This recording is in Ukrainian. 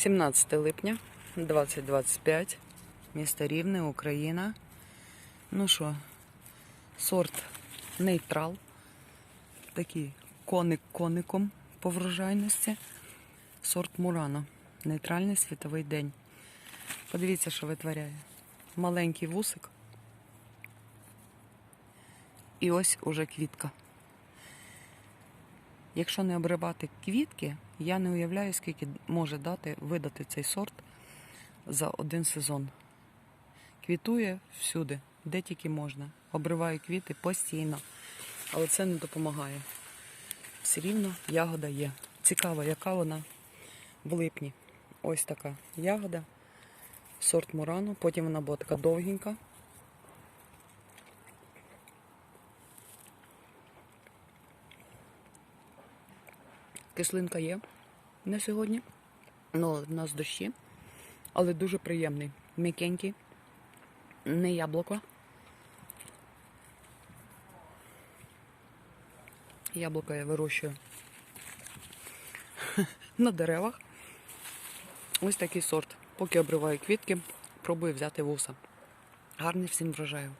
17 липня 2025. Місто Рівне, Україна. Ну що, сорт нейтрал. Такий коник коником по врожайності. Сорт Мурано. Нейтральний світовий день. Подивіться, що витворяє. Маленький вусик. І ось уже квітка. Якщо не обривати квітки, я не уявляю, скільки може дати видати цей сорт за один сезон. Квітує всюди, де тільки можна. Обриваю квіти постійно, але це не допомагає. Все рівно ягода є. Цікаво, яка вона в липні. Ось така ягода, сорт Мурано. Потім вона була така довгенька. Кислинка є на сьогодні. Ну, в нас дощі, але дуже приємний. М'якенький, не яблуко. Яблуко я вирощую на деревах. Ось такий сорт. Поки обриваю квітки, пробую взяти вуса. Гарний всім врожаю.